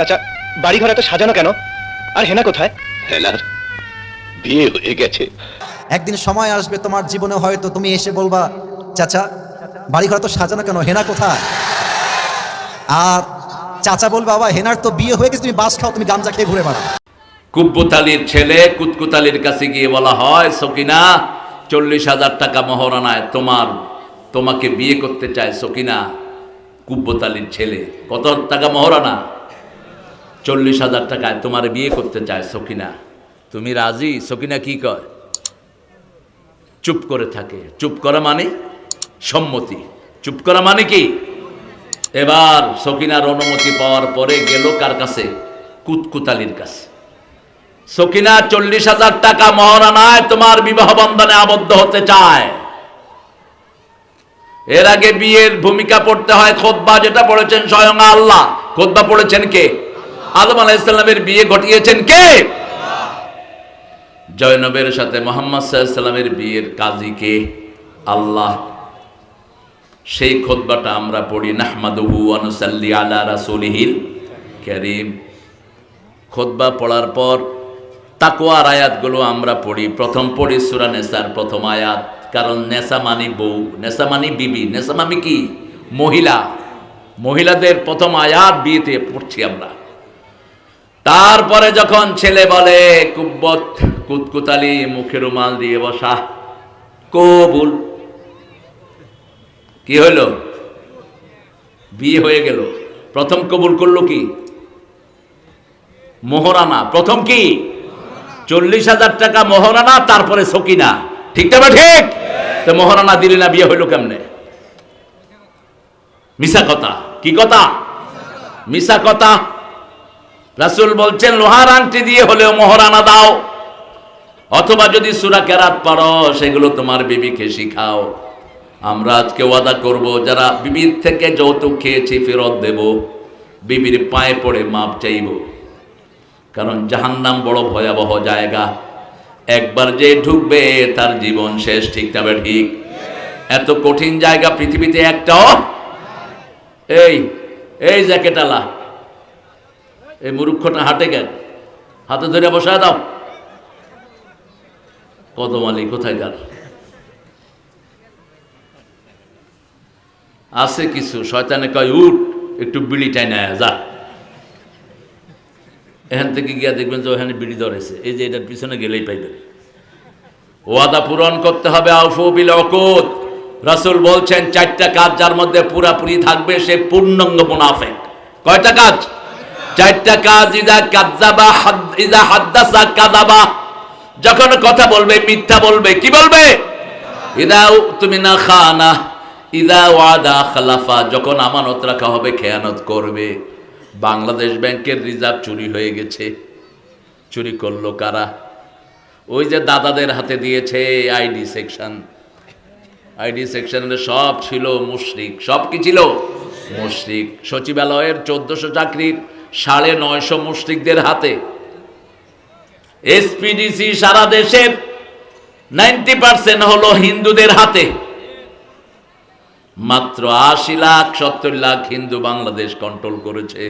চাচা বাড়ি ঘর এত সাজানো কেন? আর হেনা কোথায়? হেলার বিয়ে হয়ে গেছে। একদিন সময় আসবে তোমার জীবনে হয়তো তুমি এসে বলবা চাচা বাড়ি বাড়িঘর তো সাজানো কেন? হেনা কোথায়? আর চাচা বলবে বাবা হেনার তো বিয়ে হয়ে গেছে তুমি বাস খাও তুমি গাঞ্জা খেয়ে ঘুরে বেড়াও। কুব্বুতালির ছেলে কুতকুতালির কাছে গিয়ে বলা হয় সকিনা চল্লিশ হাজার টাকা মহারানায় তোমার তোমাকে বিয়ে করতে চায় সকিনা কুব্বতালির ছেলে। কত টাকা মহারানা চল্লিশ হাজার টাকায় তোমার বিয়ে করতে চায় সকিনা। তুমি রাজি? সকিনা কি কয়? চুপ করে থাকে। চুপ করা মানে? সম্মতি। চুপ করা মানে কি? এবার সকিনার অনুমতি পাওয়ার পরে গেল কার কাছে? কুতকুতালির কাছে। সকিনা চল্লিশ হাজার টাকা মহারানায় তোমার বিবাহ বন্ধনে আবদ্ধ হতে চায়। এর আগে বিয়ের ভূমিকা পড়তে হয় খোদবা, যেটা পড়েছেন স্বয়ং আল্লাহ। খোদবা পড়েছেন কে? আদম আলাইসাল্লামের বিয়ে ঘটিয়েছেন কে? জয়নবের সাথে মোহাম্মদ সাল্লামের বিয়ের কাজী কে? আল্লাহ। সেই খোদবাটা আমরা পড়ি, নাহমাদুহু আনুসাল্লি আলা রাসূলিহিল কারীম। খোদবা পড়ার পর তাকওয়ার আয়াতগুলো আমরা পড়ি, প্রথম পড়ি সূরা নেসার, প্রথম আয়াত। কারণ নেশা মানি বউ নেশা মানি বিবি নেশা মানি কি? মহিলা। মহিলাদের প্রথম আয়াত বিয়েতে পড়ছি আমরা। তারপরে যখন ছেলে বলে, কুব্বত, কুতকুতালি, মুখে রুমাল দিয়ে বসা, কবুল। কি হইল? বিয়ে হয়ে গেল। প্রথম কবুল করল কি? মোহরানা। প্রথম কি? চল্লিশ হাজার টাকা মোহরানা, তারপরে সকিনা। ঠিক তবে ঠিক? তো মোহরানা দিলে না বিয়ে হইল কেমনে? মিশা কথা। কি কথা? মিশা কথা। রাসুল বলছেন, লোহার আংটি দিয়ে হলেও মোহরানা দাও। অথবা যদি সুরা কেরাত পারো সেগুলো তোমার বিবিকে শিখাও। আমরা আজকে ওয়াদা করব, যারা বিবির থেকে যৌতুক খেয়েছি, ফেরত দেব। বিবির পায়ে পড়ে মাপ চাইব। কারণ জাহান্নাম বড় ভয়াবহ জায়গা। একবার যে ঢুকবে, তার জীবন শেষ, ঠিক তবে ঠিক? এত কঠিন জায়গা পৃথিবীতে একটাও? এই এই জ্যাকেটালা এই মুরুক্ষটা হাটে গেল হাতে ধরে বসায় দাও। কদম আলী কোথায় গেল? আছে কিছু, শয়তানে কয়, উঠ, একটু বিড়ি টাই নেয় যা। এখান থেকে গিয়া দেখবেন যে ওখানে বিড়ি ধরেছে। এই যে এটার পিছনে গেলেই পাইবেন। ওয়াদা পূরণ করতে হবে, আউফু বিল অকুত রাসূল বলছেন, চারটা কাজ যার মধ্যে পুরাপুরি থাকবে, সে পূর্ণাঙ্গ মুনাফিক। কয়টা কাজ? চারটা কাজ কাযাবা হাদ- ইদা হাদ্দাসা কাযাবা যখন কথা বলবে, মিথ্যা বলবে, কি বলবে? ইদা তুমি না খানা, ইদা ওয়াদা খালাফা, যখন আমানত রাখা হবে, খেয়ানত করবে। বাংলাদেশ ব্যাংকের রিজার্ভ চুরি হয়ে গেছে। চুরি করল কারা? ওই যে দাদাদের হাতে দিয়েছে আইডি সেকশন। আইডি সেকশনের সব ছিল মুশরিক। সব কি ছিল? মুশরিক। সচিবালয়ের চোদ্দশো চাকরির সাড়ে নয়শো মুশরিকদের হাতে। এসপিডিসি সারা দেশের নাইনটি পার্সেন্ট হলো হিন্দুদের হাতে। মাত্র আশি লাখ, সত্তর লাখ হিন্দু বাংলাদেশ কন্ট্রোল করেছে।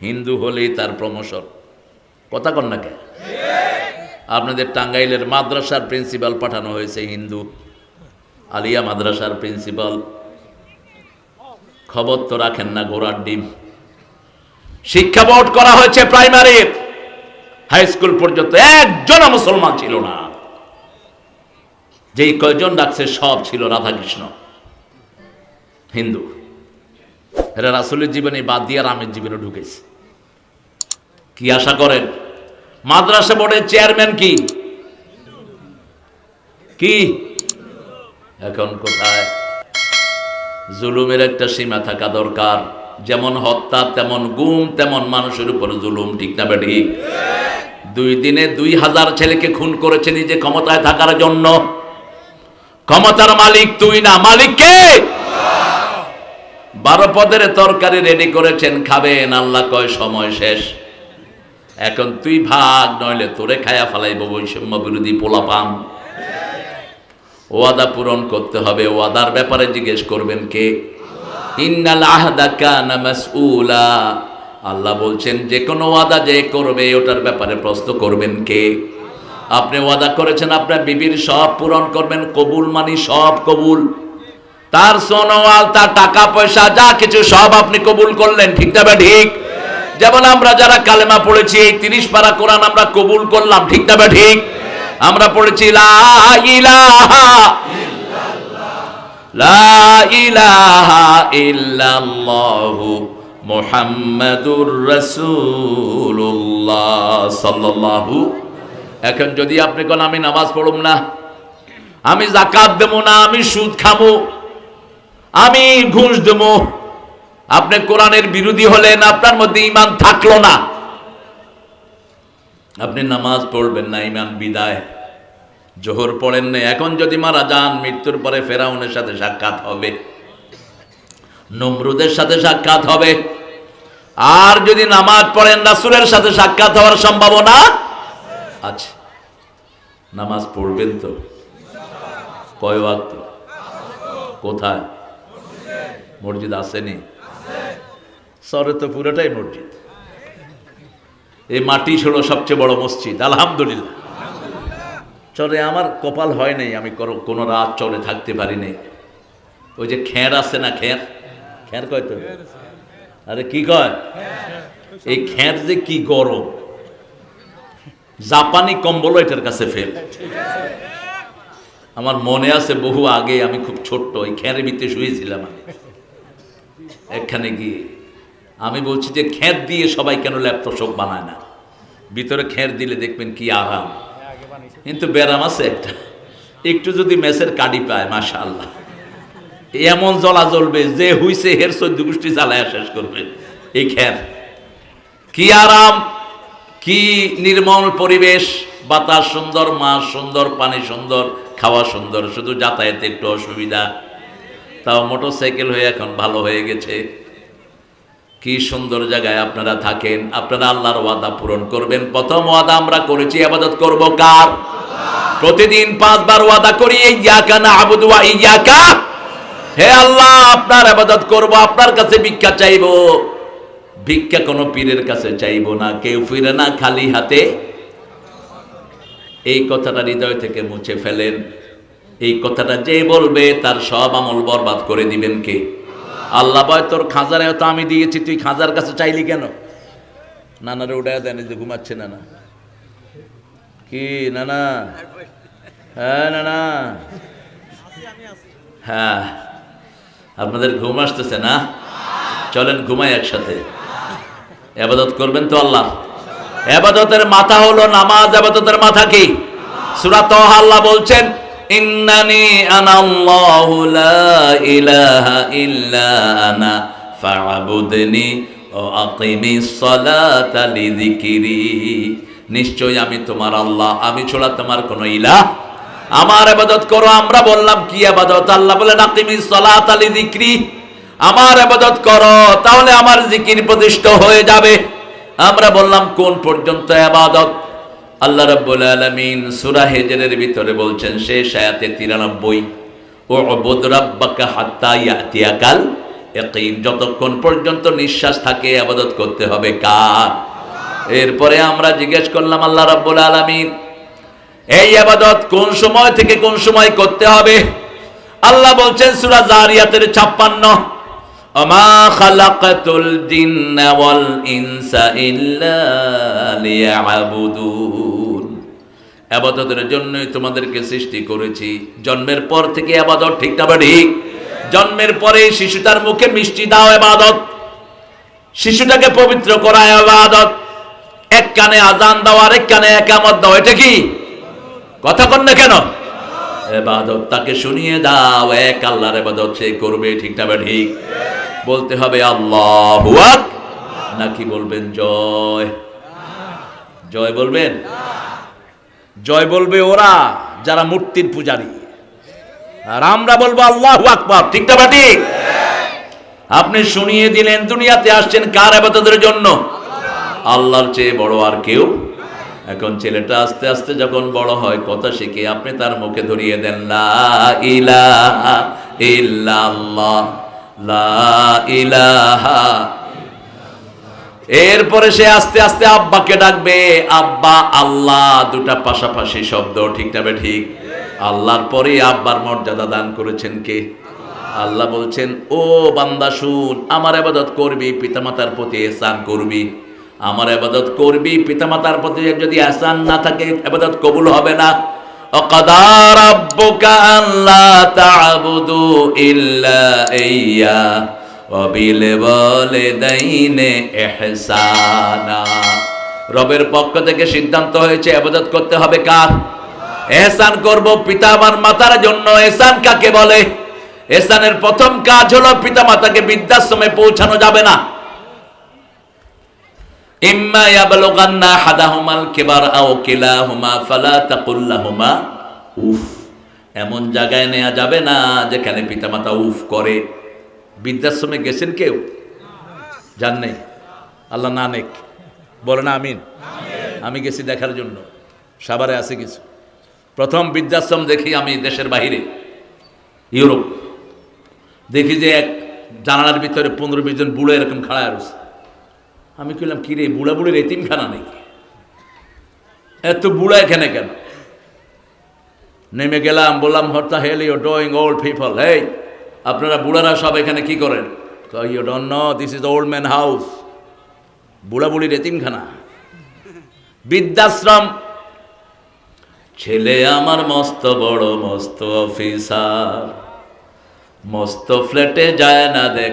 হিন্দু হলেই তার প্রমোশন কথা কন না কে আপনাদের টাঙ্গাইলের মাদ্রাসার প্রিন্সিপাল পাঠানো হয়েছে হিন্দু। আলিয়া মাদ্রাসার প্রিন্সিপাল খবর তো রাখেন না গোড়ার ডিম। শিক্ষা বোর্ড করা হয়েছে প্রাইমারি। হাই স্কুল পর্যন্ত একজন মুসলমান ছিল না। যেই কয়জন ডাকছে সব ছিল রাধাকৃষ্ণ। হিন্দু। এরা রাসুলের জীবনে বাদ দিয়ে রামের জীবনে ঢুকেছে। কি আশা করেন? মাদ্রাসা বোর্ডের চেয়ারম্যান কি? কি? এখন কোথায়? জুলুমের একটা সীমা থাকা দরকার। যেমন হত্যা, তেমন গুম, তেমন মানুষের উপর জুলুম, ঠিক না ঠিক দুই দিনে দুই হাজার ছেলেকে খুন করেছে নিজে ক্ষমতায় থাকার জন্য। ক্ষমতার মালিক তুই না, মালিক কে? বারো পদের তরকারি রেডি করেছেন, খাবেন, আল্লাহ কয় সময় শেষ। এখন তুই ভাগ, নইলে তোরে খায়া ফেলাইব বৈষম্য বিরোধী পোলাপান। ওয়াদা পূরণ করতে হবে, ওয়াদার ব্যাপারে জিজ্ঞেস করবেন কে? আল্লাহ বলছেন, যে কোনো ওয়াদা যে করবে, ওটার ব্যাপারে প্রশ্ন করবেন কে? আপনি ওয়াদা করেছেন, আপনার বিবির সব পূরণ করবেন, কবুল মানি সব কবুল। তার সোনোয়াল তার টাকা পয়সা, যা কিছু সব আপনি কবুল করলেন, ঠিক না ঠিক? যেমন আমরা যারা কালেমা পড়েছি এই তিরিশ পারা কোরআন আমরা কবুল করলাম, ঠিক না ঠিক? আমরা পড়েছি, লা ইলাহা লা এখন যদি আপনি কোন আমি নামাজ পড়ুম না, আমি জাকাত দেবো না, আমি সুদ খাব, আমি ঘুষ দেবো, আপনি কোরআনের বিরোধী হলেন, আপনার মধ্যে ইমান থাকল না। আপনি নামাজ পড়বেন না ইমান বিদায়। জোহর পড়েন না। এখন যদি মারা যান, মৃত্যুর পরে ফেরাউনের সাথে সাক্ষাৎ হবে। নমরুদের সাথে সাক্ষাৎ হবে। আর যদি নামাজ পড়েন, রাসুলের সাথে সাক্ষাৎ হওয়ার সম্ভাবনা আছে। নামাজ পড়বেন তো? কয় ওয়াক্ত? কোথায়? মসজিদ আসেনি? সরে তো পুরোটাই মসজিদ। এই মাটি ছিল সবচেয়ে বড় মসজিদ, আলহামদুলিল্লাহ। চরে আমার কপাল হয় নাই, আমি কোনো- রাত চরে থাকতে পারি নাই। ওই যে খ্যার আছে না খ্যার খ্যার কয় তো? আরে কি কয়? এই খ্যার যে কি গরম। জাপানি কম্বল এটার কাছে ফেল। আমার মনে আছে বহু আগে আমি খুব ছোট্ট, ওই খ্যারের ভিতরে শুয়েছিলাম আমি। এখানে গিয়ে। আমি বলছি যে খ্যার দিয়ে সবাই কেন ল্যাপটপ বানায় না? ভিতরে খ্যার দিলে দেখবেন কি আরাম। কিন্তু ব্যারাম আছে একটা। একটু যদি মেসের কাডি পায় মাশা আল্লাহ এমন জ্বলা জ্বলবে যে হুইছে হের চোদ্দ গোষ্ঠী জ্বালায় শেষ করবে। এই খ্যার। কি আরাম, কি নির্মল পরিবেশ, বাতাস সুন্দর, মাছ সুন্দর, পানি সুন্দর, খাওয়া সুন্দর, শুধু যাতায়াতে একটু অসুবিধা। তাও মোটর সাইকেল হয়ে এখন ভালো হয়ে গেছে। কি সুন্দর জায়গায় আপনারা থাকেন। আপনারা আল্লাহর ওয়াদা পূরণ করবেন। প্রথম ওয়াদা আমরা করেছি, আবাদত করব কার? প্রতিদিন পাঁচবার ওয়াদা করি ইয়াকা না আবুদু ওয়া ইয়াকা হে আল্লাহ, আপনার আবাদত করব, আপনার কাছে ভিক্ষা চাইব। ভিক্ষা কোনো পীরের কাছে চাইব না, কেউ ফিরে না খালি হাতে। এই কথাটা হৃদয় থেকে মুছে ফেলেন। এই কথাটা যে বলবে, তার সব আমল বরবাদ করে দিবেন কে? আল্লাহ বয় তোর খাজারে তো আমি দিয়েছি, তুই খাজার কাছে চাইলি কেন? নানারে উঠায় দেন যে ঘুমাচ্ছে নানা। কি, নানা? হ্যাঁ নানা? হ্যাঁ। আপনাদের ঘুম আসতেছে না? চলেন ঘুমাই একসাথে। আবাদত করবেন তো আল্লাহ। আবাদতের মাথা হলো নামাজ আবাদতের মাথা কি? সূরা তাহা আল্লাহ বলছেন, ইন্নানি আনাল্লাহু লা ইলাহা ইল্লা আনা ফা'বুদনি ও আকিমিস সালাতা লিযিকরি। নিশ্চয় আমি তোমার আল্লাহ, আমি ছাড়া তোমার কোনো ইলা আমার আবাদত করো, আমরা বললাম, কি আবাদত আল্লাহ বলেন আকিমিস সালাতা লিযিকরি আমার আবাদত করো, তাহলে আমার জিকির প্রতিষ্ঠা হয়ে যাবে। আমরা বললাম, কোন পর্যন্ত আবাদত আল্লাহ রাব্বুল আলামিন সূরা হিজরের ভিতরে বলছেন, শেষ আয়াতে 93 ও উবুদ রাব্বাকা হাত্তা ইয়াতিয়াকাল ইয়াকিন। যতক্ষণ পর্যন্ত নিঃশ্বাস থাকে আবাদত করতে হবে কার? এরপরে আমরা জিজ্ঞেস করলাম আল্লাহ রাব্বুল আলামিন এই আবাদত কোন সময় থেকে কোন সময় করতে হবে আল্লাহ বলছেন সূরা জারিয়াতের 56 وما خلقت الجن والإنس إلا ليعبدون আবাদতের জন্যই তোমাদেরকে সৃষ্টি করেছি জন্মের পর থেকে আবাদত ঠিক না বা ঠিক জন্মের পরে শিশুটার মুখে মিষ্টি দাও আবাদত শিশুটাকে পবিত্র করা আবাদত এক কানে আজান দাও আরেক কানে একামত দাও, এটা কি? কথা কন না কেন? এবাদত তাকে শুনিয়ে দাও, এক আল্লাহর এবাদত, সে করবে ঠিক না ঠিক? বলতে হবে আল্লাহ নাকি বলবেন জয়? জয় বলবেন? জয় বলবে ওরা যারা মূর্তির পূজারী। আর আমরা বলব আল্লাহ আকবার, ঠিক না ঠিক? আপনি শুনিয়ে দিলেন, দুনিয়াতে আসছেন কার আবাদতের জন্য? আল্লাহর চেয়ে বড় আর কেউ? এখন ছেলেটা আস্তে আস্তে যখন বড় হয়, কথা শিখে আপনি তার মুখে ধরিয়ে দেন, লা ইলাহা লা ইলাহা এরপরে সে আস্তে আস্তে আব্বাকে ডাকবে, আব্বা, আল্লাহ দুটা পাশাপাশি শব্দ, ঠিক না ঠিক? আল্লাহর পরে আব্বার মর্যাদা দান করেছেন কে? আল্লাহ বলছেন, ও বান্দা, শুন, আমার আবাদত করবি, পিতামাতার প্রতি এহসান করবি। আমার আবাদত করবি পিতামাতার প্রতি যদি এহসান না থাকে আবাদত কবুল হবে না وقضى ربك ألا تعبدوا إلا إياه وبالوالدين إحسانا রবের পক্ষ থেকে সিদ্ধান্ত হয়েছে আবাদত করতে হবে কার এহসান করব পিতা আমার মাতার জন্য এহসান কাকে বলে এহসানের প্রথম কাজ হলো পিতা মাতাকে বৃদ্ধাশ্রমে পৌঁছানো যাবে না ইম্মা ইয়াবলুগান্না হাদাহুমাল কিবার আও কিলাহুমা ফালা তাকুল লাহুমা উফ, এমন জায়গায় নেওয়া যাবে না যেখানে পিতামাতা উফ করে। বৃদ্ধাশ্রমে গেছেন কেউ? জান নেই? আল্লাহ না নেক। বলে না আমিন? আমি গেছি দেখার জন্য। সাভারে আছে কিছু। প্রথম বৃদ্ধাশ্রম দেখি আমি দেশের বাহিরে, ইউরোপ। দেখি যে এক জানালার ভিতরে পনেরো বিশ জন বুড়ো এরকম খাড়া রয়েছে। আমি কইলাম, কিরে বুড়া বুড়ির এতিমখানা নাকি? এত বুড়া এখানে কেন? নেমে গেলাম, বললাম হর্তা hell, you doing old people. এই আপনারা বুড়ারা সব এখানে কি করেন? You don't know, this is old man house. বুড়া বুড়ির এতিমখানা? বৃদ্ধাশ্রম। ছেলে আমার মস্ত বড়, মস্ত অফিসার। মস্ত ফ্ল্যাটে যায় না দেখ।